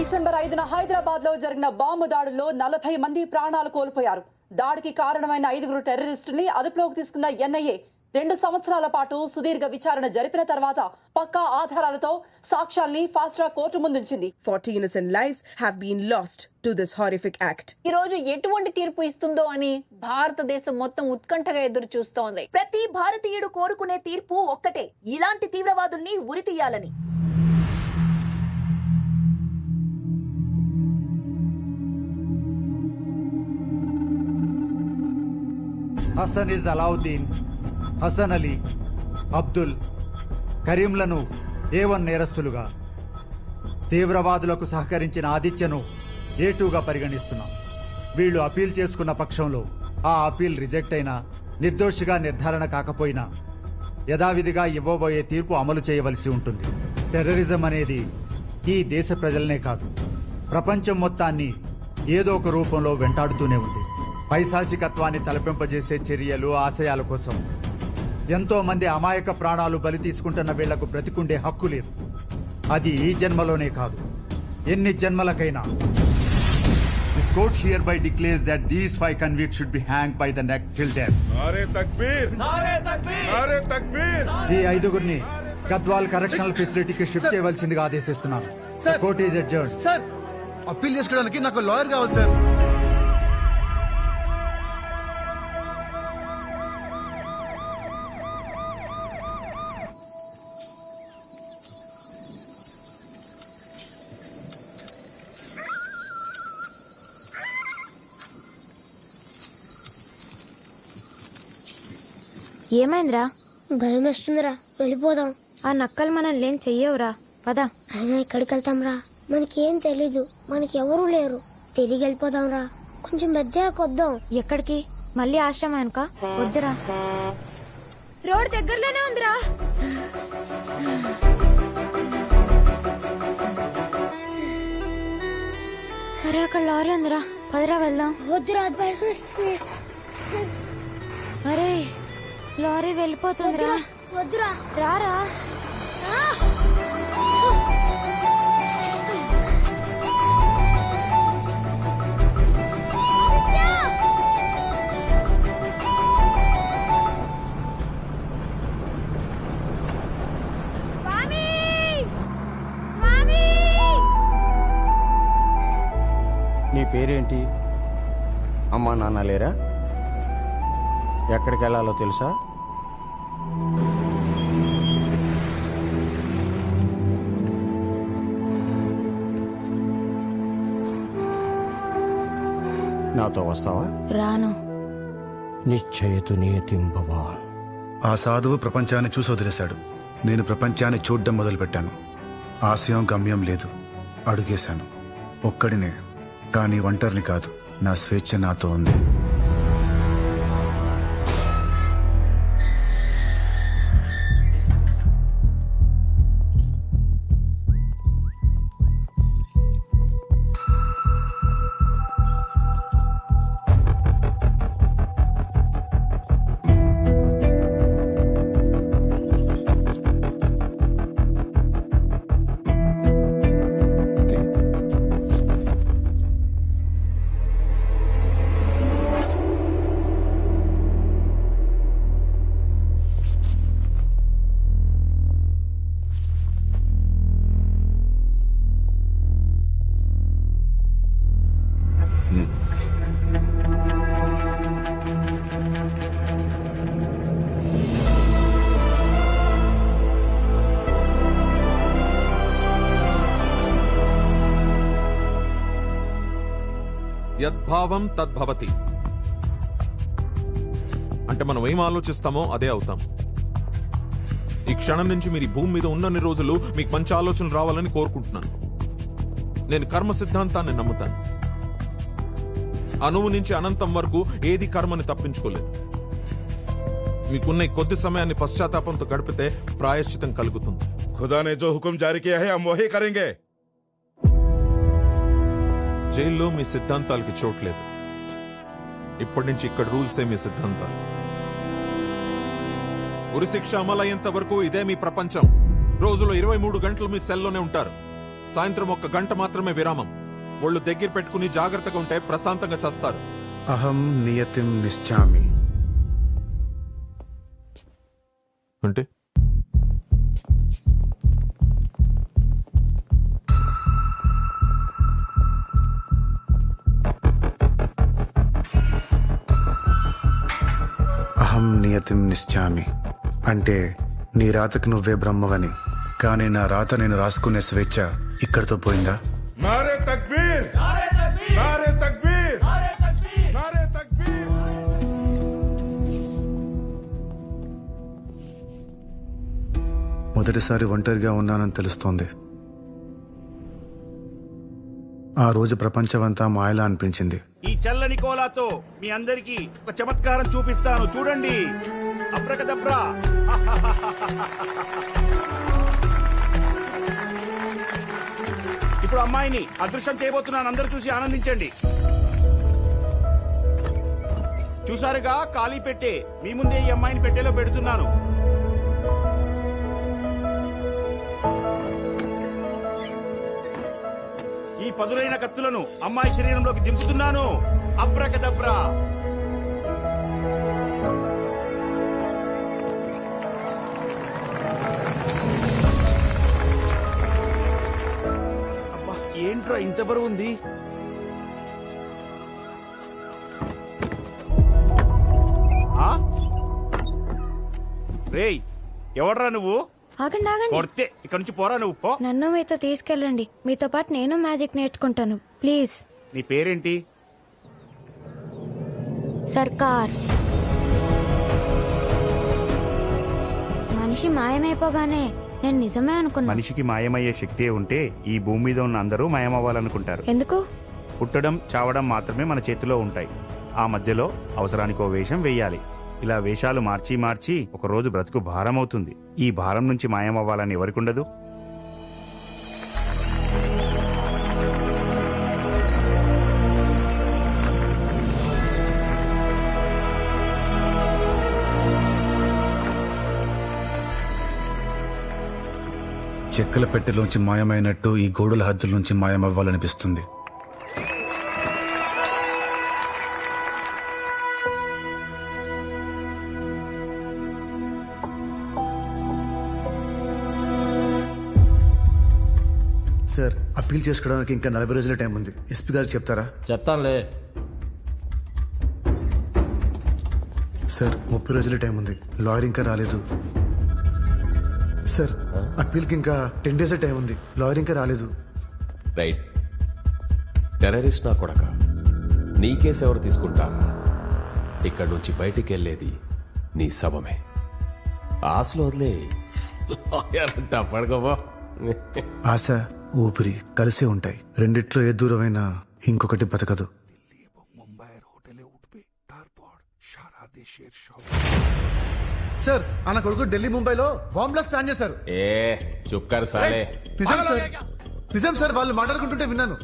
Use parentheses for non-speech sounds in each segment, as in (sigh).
December ఐదున హైదరాబాద్లో జరిగిన బాంబు దాడుల్లో నలభై మంది ప్రాణాలు కోల్పోయారు. దాడికి కారణమైన ఐదుగురు టెర్రరిస్టుల్ని అదుపులోకి తీసుకున్న ఎన్ఐఏ రెండు సంవత్సరాల పాటు సుదీర్ఘ విచారణ జరిపిన తర్వాత పక్కా ఆధారాలతో సాక్ష్యాల్ని ఫాస్ట్ ట్రాక్ కోర్టు ముందుంచింది. 40 innocent lives have been lost to this horrific act. ఈ రోజు ఎటువంటి తీర్పు ఇస్తుందో అని భారతదేశం మొత్తం ఉత్కంఠగా ఎదురు చూస్తోంది. ప్రతి భారతీయుడు కోరుకునే తీర్పు ఒక్కటే. ఇలాంటి తీవ్రవాదుల్ని ఉరితీయాలని హసన్ ఇస్ అలావుద్దీన్ హసన్ అలీ అబ్దుల్ కరీంలను ఏవన్ నేరస్తులుగా తీవ్రవాదులకు సహకరించిన ఆదిత్యను ఏటూగా పరిగణిస్తున్నాం? వీళ్ళు అపీల్ చేసుకున్న పక్షంలో ఆ అపీల్ రిజెక్ట్ అయినా నిర్దోషిగా నిర్ధారణ కాకపోయినా యథావిధిగా ఇవ్వబోయే తీర్పు అమలు చేయవలసి ఉంటుంది. టెర్రరిజం అనేది ఈ దేశ ప్రజలనే కాదు. ప్రపంచం మొత్తాన్ని ఏదో ఒక రూపంలో వెంటాడుతూనే ఉంది. పైశాచికత్వాన్ని తలపింపజేసే చర్యలు ఆశయాల కోసం. ఎంతో మంది అమాయక ప్రాణాలు బలి తీసుకుంటున్న వీళ్ళకు బ్రతికుండే హక్కు లేదు. అది ఈ జన్మలోనే కాదు. ఎన్ని జన్మలకైనా. This court hereby declares that these five convict should be hang by the neck till death ఈ ఐదుగురిని గద్వాల్ కరెక్షనల్ ఫెసిలిటీకి షిఫ్ట్ చేయవలసిందిగా ఆదేశిస్తున్నాను. Court is adjourn sir appeal చేసుకోవడానికి నాకు లాయర్ కావాలి సార్ ఏమైందిరా? భయం వేస్తుందిరా వెళ్ళిపోదాం. ఆ నక్కలు మనల్ని ఏం చెయ్యవురా. పద. అయినా ఎక్కడికి వెళ్తాంరా మనకేం తెలీదు. మనకి ఎవరూ లేరు. తిరిగి వెళ్ళిపోదాంరా. కొంచెం పెద్దగా కొద్దాం ఎక్కడికి? మళ్ళీ ఆశ్రమానిక? వద్దురా. రోడ్ దగ్గరలోనే ఉందిరా. అరే అక్కడ లారీ ఉందిరా. పదరా వెళ్దాం. వద్దురా భయం వేస్తుంది అరే లారీ వెళ్ళిపోతుందిరా. వద్దురా రారా. నీ పేరేంటి? అమ్మా నాన్న లేరా? ఎక్కడికి వెళ్ళాలో తెలుసా? నాతో వస్తావా? రాను. నిశ్చయతు నియతిం భవాన్. ఆ సాధువు ప్రపంచాన్ని చూసి వదిలేశాడు. నేను ప్రపంచాన్ని చూడ్డం మొదలుపెట్టాను. ఆశయం గమ్యం లేదు. అడుగేశాను. ఒక్కడినే. కానీ ఒంటరిని కాదు. నా స్వేచ్ఛ నాతో ఉంది. యద్భావం తద్భవతి. అంటే మనం ఏం ఆలోచిస్తామో అదే అవుతాం. ఈ క్షణం నుంచి మీరు ఈ భూమి మీద ఉన్నన్ని రోజులు మీకు మంచి ఆలోచనలు రావాలని కోరుకుంటున్నాను. నేను కర్మ సిద్ధాంతాన్ని నమ్ముతాను. అణువు నుంచి అనంతం వరకు ఏది కర్మని తప్పించుకోలేదు. మీకున్న ఈ కొద్ది సమయాన్ని పశ్చాత్తాపంతో గడిపితే ప్రాయశ్చితం కలుగుతుంది. ఖుదానే జో హుకుం జారీ కియా హై జైల్లో మీ సిద్ధాంతాలకి చోట్లేదు ఇప్పటి నుంచి ఇక్కడ రూల్సే మీ సిద్ధాంతాలు. ఉరిశిక్ష అమలయ్యేంత వరకు ఇదే మీ ప్రపంచం. రోజులో ఇరవై మూడు గంటలు మీ సెల్లోనే ఉంటారు. సాయంత్రం ఒక్క గంట మాత్రమే విరామం. ఒళ్ళు దగ్గర పెట్టుకుని జాగ్రత్తగా ఉంటే ప్రశాంతంగా చస్తారు. అహం నియతిం నిశ్చామి. అంటే? అహం నియతిం నిశ్చామి. అంటే నీ రాతకు నువ్వే బ్రహ్మవని. కానీ నా రాత నేను రాసుకునే స్వేచ్ఛ ఇక్కడితో పోయిందా? మొదటిసారి ఒంటరిగా ఉన్నానని తెలుస్తోంది. ఆ రోజు ప్రపంచమంతా మాయలా అనిపించింది. ఈ చల్లని కోలాతో మీ అందరికి ఒక చమత్కారం చూపిస్తాను. చూడండి. అబ్రకదబ్రా. (laughs) ఇప్పుడు అమ్మాయిని అదృశ్యం చేయబోతున్నాను. అందరూ చూసి ఆనందించండి. చూసారుగా ఖాళీ పెట్టే మీ ముందే ఈ అమ్మాయిని పెట్టేలో పెడుతున్నాను. పదులైన కత్తులను అమ్మాయి శరీరంలోకి దింపుతున్నాను. అబ్రకదబ్రా. అబ్బా, ఏంట్రా ఇంత బరువు ఉంది? ఆ? రేయ్ ఎవడ్రా నువ్వు? ఆగండి ఆగండి. కొడితే ఇక్కడ నుంచి పోరా నువ్వు పో. నన్ను మీతో తీసుకెళ్ళండి. మీతో పాటు నేను మ్యాజిక్ నేర్చుకుంటాను. ప్లీజ్. నీ పేరేంటి? సర్కార్. మనిషి మాయమైపోగానే నేను నిజమే అనుకున్నా. మనిషికి మాయమయ్యే శక్తి ఉంటే ఈ భూమి మీద ఉన్న అందరూ మాయమవ్వాలనుకుంటారు. ఎందుకు? పుట్టడం చావడం మాత్రమే మన చేతిలో ఉంటాయి. ఆ మధ్యలో అవసరానికి ఓ వేషం వేయాలి. ఇలా వేషాలు మార్చి మార్చి ఒక రోజు బ్రతుకు భారం అవుతుంది ఈ భారం నుంచి మాయమవ్వాలని ఎవరికుండదు? చెక్కల పెట్టెలోంచి మాయమైనట్టు ఈ గోడల హద్దుల నుంచి మాయమవ్వాలనిపిస్తుంది. అప్పీల్ చేసుకోవడానికి ఇంకా నలభై రోజుల టైం ఉంది. ఎస్పీ గారు చెప్తారా? చెప్తానులే. సార్ ముప్పై రోజుల టైం ఉంది. లాయర్ ఇంకా రాలేదు. సార్ అప్పీల్కి ఇంకా టెన్ డేస్ టైం ఉంది. లాయర్ ఇంకా రాలేదు. రైట్. టెర్రరిస్ట్ నా కొడక. నీ కేసు ఎవరు తీసుకుంటారా? ఇక్కడి నుంచి బయటికి వెళ్ళేది నీ శవమే. ఆశలు వదిలే. పడుకోబో ఆశ. ఊపిరి కలిసే ఉంటాయి. రెండిట్లో ఏ దూరమైనా ఇంకొకటి బతకదు. సార్ ఆయన కొడుకు ఢిల్లీ ముంబైలో బాంబ్ బ్లాస్ట్ ప్లాన్ చేశారు. ఏ చుక్కర్ సాలే. నిజం సార్. నిజం సార్ వాళ్ళు మాట్లాడుకుంటుంటే విన్నాను.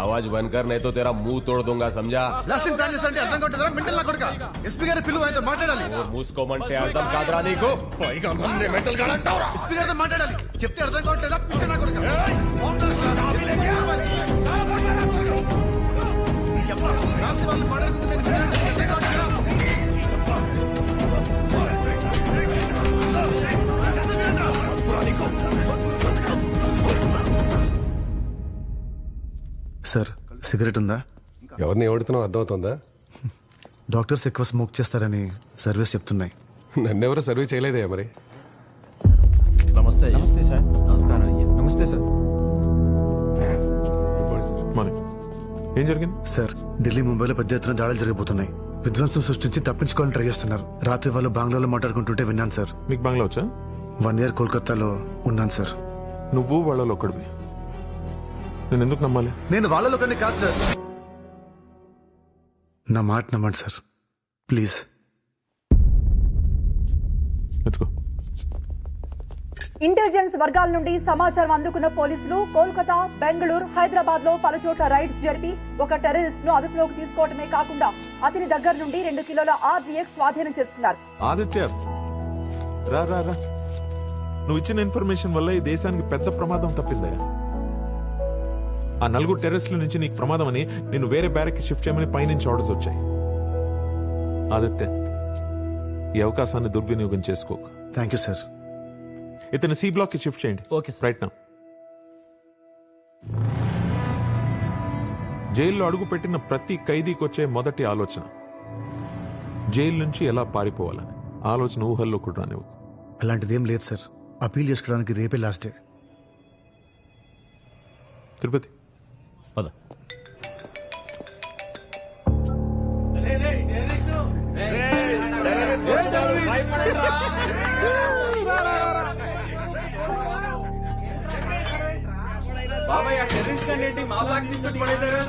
ఆవాజ్ బన్కర్ నైతో తేరా మూ తోడు దొంగ సమజా లాస్టింగ్ ప్లాన్ చేస్తారంటే అర్థం కావట్లేదా? మెంటల్ నా కొడుక? ఎస్పీ గారి పిలువ ఆయనతో మాట్లాడాలి. మూసుకోమంటే అర్థం కాదురా నీకు? పైగా మన్నే మెంటల్గా అంటావురా? ఎస్పీ గారితో మాట్లాడాలి. చెప్తే అర్థం కావట్లేదా? పిచ్చ నా కొడుక? ఎవరు రాత్రి వాళ్ళు మాట్లాడుకుంటే నేను సార్ సిగరెట్ ఉందా? ఎవరిని ఎవడుతున్నావు అర్థమవుతుందా? డాక్టర్స్ ఎక్కువ స్మోక్ చేస్తారని సర్వీస్ చెప్తున్నాయి. నన్నెవరు సర్వీస్ చేయలేదే మరి. నమస్తే. నమస్తే సార్. నమస్కారం నమస్తే సార్. మరి ఏం జరిగింది? సార్ ఢిల్లీ ముంబైలో పెద్ద ఎత్తున దాడులు జరిగిపోతున్నాయి. విధ్వంసం సృష్టించి తప్పించుకోవాలని ట్రై చేస్తున్నారు. రాత్రి వాళ్ళు బంగ్లాలో మాట్లాడుకుంటుంటే విన్నాను సార్. మీకు బంగ్లా వచ్చా? వన్ ఇయర్ కోల్కతాలో ఉన్నాను సార్. నువ్వు వాళ్ళలో ఒకడివి నేను ఎందుకు నమ్మాలి? నేను వాళ్ళలో కానీ కాదు సార్. నా మాట నమ్మండి సార్. ప్లీజ్. ఎత్తుకో ఇంటెలిజెన్స్ వర్గాల నుండి సమాచారం అందుకున్న పోలీసులు కోల్కతా బెంగళూరు హైదరాబాద్లో పలుచోట్ల రైడ్స్ జరిపి ఒక టెర్రరిస్ట్ను అదుపులోకి తీసుకోవడమే కాకుండా అతని దగ్గర నుండి రెండు కిలోల ఆర్డీఎక్స్ స్వాధీనం చేసుకున్నారు. ఆదిత్య రా రా రా. నువ్వు ఇచ్చిన ఇన్ఫర్మేషన్ వల్ల ఈ దేశానికి పెద్ద ప్రమాదం తప్పిందయ్యా. ఆ నలుగురు టెర్రస్ల నుంచి నీకు ప్రమాదం అని నేను వేరే బ్యారెక్ షిఫ్ట్ చేయమని పైనుంచి ఆర్డర్స్ వచ్చాయి. ఆదిత్య ఈ అవకాశాన్ని దుర్వినియోగం చేసుకోకు థ్యాంక్ యూ సార్ ఇతను సి బ్లాక్కి షిఫ్ట్ చేయండి. ఓకే రైట్ నా జైల్లో అడుగు పెట్టిన ప్రతి ఖైదీకి వచ్చే మొదటి ఆలోచన జైలు నుంచి ఎలా పారిపోవాలని. ఆలోచన ఊహల్లో కూడా రానివ్వకు. అలాంటిదేం లేదు సార్ అపీల్ చేసుకోవడానికి రేపే లాస్ట్ డే తిరుపతి. బాబాయ్ ఆ టెర్రరిస్ట్ ఏంటి మా బ్లాక్ తీసుకొచ్చి పడేశారు.